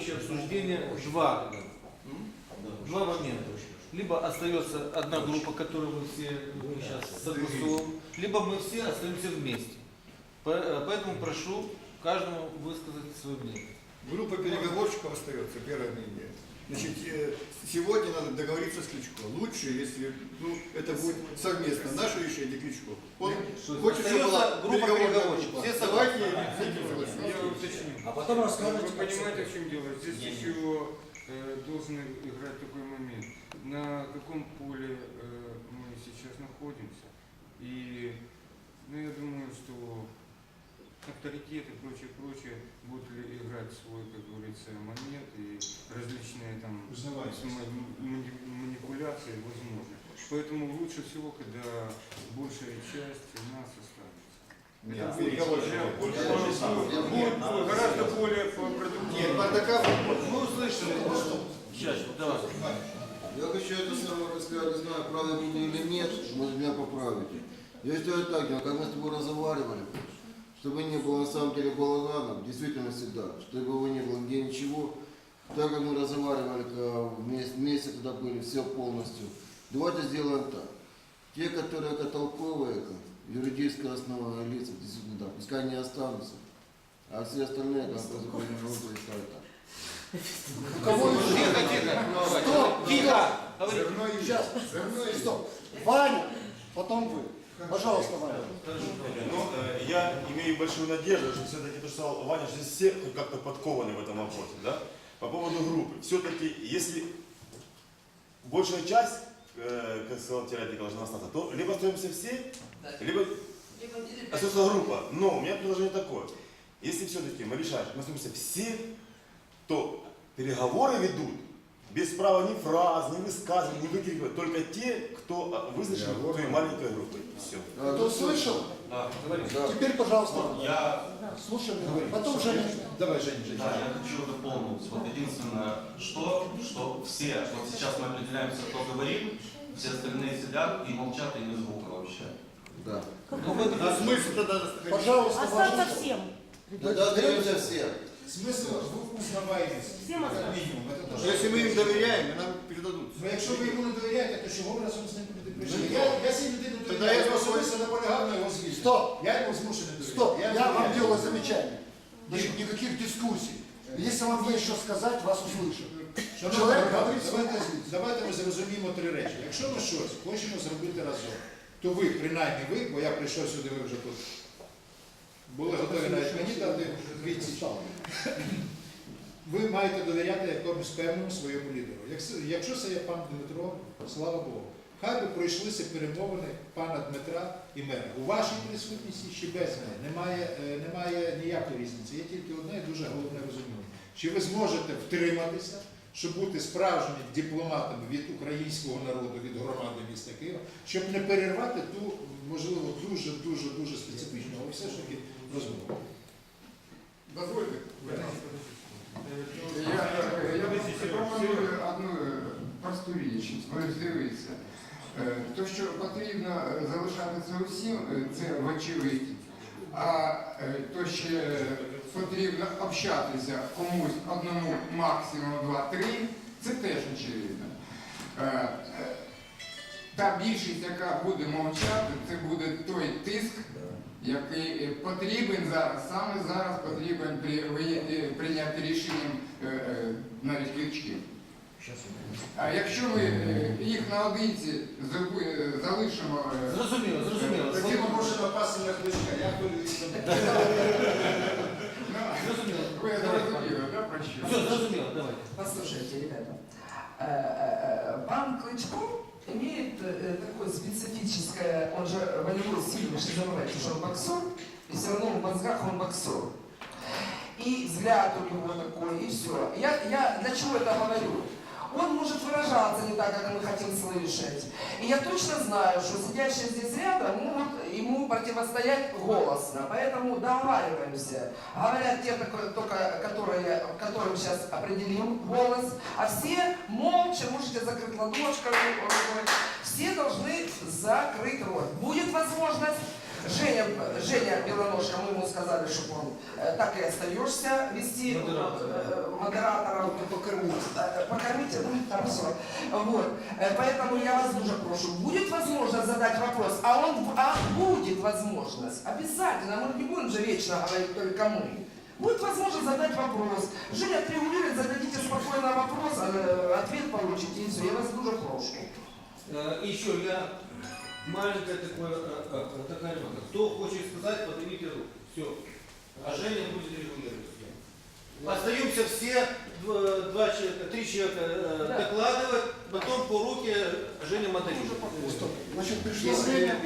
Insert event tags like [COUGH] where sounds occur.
общее обсуждение два, два момента. Либо остается одна группа, которую мы все сейчас согласуем, либо мы все остаемся вместе. Э, Поэтому прошу каждому высказать свое мнение. Группа переговорщиков остается, первое мнение. Значит, э, сегодня надо договориться с Кличко. Лучше, если ну, это будет совместно. Наше решение Кличко. Он хочет, чтобы была группа переговорщиков. Все согласны? с этим уточню. А потом Вы расскажете, как понимаете, в чем дело? Здесь еще э, должен играть такой момент. На каком поле э, мы сейчас находимся. И ну, я думаю, что авторитет и прочее, прочее будут ли играть свой, как говорится, момент и различные там манипуляции возможны. Поэтому лучше всего, когда большая часть нас останется. Нет. Будет гораздо более продуктивно. Нет, бардака Мы услышали. Сейчас, давай. Я хочу это самое рассказать, не знаю, прав я буду или нет, может меня поправите. Я считаю так, как мы с тобой разговаривали, чтобы не было на самом деле балаганов, действительно всегда, чтобы его не было нигде ничего, так как мы разговаривали когда вместе, вместе тогда были, все полностью. Давайте сделаем так. Те, которые это толковые, юридическое основное лица, действительно, да, пускай не останутся, а все остальные, как по закону, нужно ставить так. Кого еще? Тихо, тихо. Стоп! Тихо. Говори. Сейчас. Стоп. Ваня, потом вы. Пожалуйста, Ваня. Ну, э, я имею большую надежду, что все-таки то, что сказал Ваня, что здесь все хоть как-то подкованы в этом вопросе, да? По поводу группы. Все-таки, если большая часть, э, как сказал теоретик, должна остаться, то либо остаемся все, либо остается группа. Но у меня предложение такое. Если все-таки мы решаем, что мы остаемся все, то переговоры ведут без права ни фраз, ни высказываний, ни выкрикивать. Только те, кто а, вызначен той маленькой группой. Все. А, Кто услышал? Да. Теперь, пожалуйста, Я, слушаем. Потом Женя. Давай, Женя, Женя. да, я хочу дополнить. Вот единственное, что, что все, вот сейчас мы определяемся, кто говорит, все остальные сидят и молчат, и ни звука вообще. Да. А смысл тогда Пожалуйста, Остаться Ваня. всем. Тогда остаемся все. Смисл в узнаваємості. Всім Як остатися. мінімум. Це теж. Если мы им доверяем, нам передадут. Ну, якщо ви йому не довіряєте, то чого ви разом з ним будете прийшли? Я, я цій людині Тоді довіряю, я я просто- особисто наполягав на його звільненні. Стоп. Я йому змушений довіряти. Стоп, я вам довіряю. делаю замечание. Значит, никаких дискуссий. Если вам есть что сказать, вас услышат. Шановні, давайте, говорить давайте, давайте ми зрозуміємо три речі. Якщо ми щось хочемо зробити разом, то ви, принаймні ви, бо я прийшов сюди, ви вже тут були готові навіть мені дати відсіч. [COUGHS] Ви маєте довіряти якомусь певному своєму лідеру. Якщо- це є пан Дмитро, слава Богу. Хай би пройшлися перемовини пана Дмитра і мера. У вашій присутності чи без мене немає, е, немає ніякої різниці. Є тільки одне і дуже головне розуміння. Чи ви зможете втриматися, щоб бути справжніми дипломатами від українського народу, від громади міста Києва, щоб не перервати ту, можливо, дуже дуже специфічну, але все ж таки. Дозвольте. Я, пропоную одну е, просту річ. Дивіться. Е, То, що потрібно е, залишатися усім, е, це вочевидь. А то ще потрібно общатися комусь одному, максимум два-три, це теж очевидно. Та більшість, яка буде мовчати, це буде той тиск, який е, потрібен зараз, саме зараз потрібен при ви- е, прийняти рішенням е, е, навіть кличків. А якщо ми е, їх наодинці заби- е, залишимо, е, Зрозуміло, зрозуміло. Тоді ми можемо напасти на кличка. Я [LAUGHS] хвилююся. ну, Зрозуміло. ви зрозуміли, да, про що? Все, зрозуміло, давайте. Послушайте, ребята, э, э, э, пан Клычко имеет э, такое специфическое, он же волевой сильный, что забывайте, что он боксер, и все равно в мозгах он боксер. И взгляд у него такой, и все. Я, я для чего это говорю? Он может выражаться не так, как мы хотим слышать. И я точно знаю, что сидящие здесь рядом могут ему противостоять голосно. Поэтому договариваемся. Говорят те, только, которые, которым сейчас определим голос, а все молча, можете закрыть ладошками, все должны закрыть рот. Будет возможность Женя, Женя Белоножка, мы ему сказали, чтобы он э, так и остаешься вести Модератора. э, модератора покормити. Э, Покормите, да? Хорошо. Вот. Э, Поэтому я вас дуже прошу, будет возможность задать вопрос, а он а будет возможность, обязательно, мы не будем же вечно говорить только мы. Будет возможность задать вопрос. Женя отрегулирует, зададите спокойно вопрос, ответ получите, и все. Я вас дуже прошу. Еще я маленькая такое, э, э, такая ремарка. Кто хочет сказать, поднимите руку. Все. А Женя будет регулировать. Остаемся все, дв- два человека, три человека э, Да. докладывать, потом по руке Женя модерирует. Стоп. Значить, прийшла Если-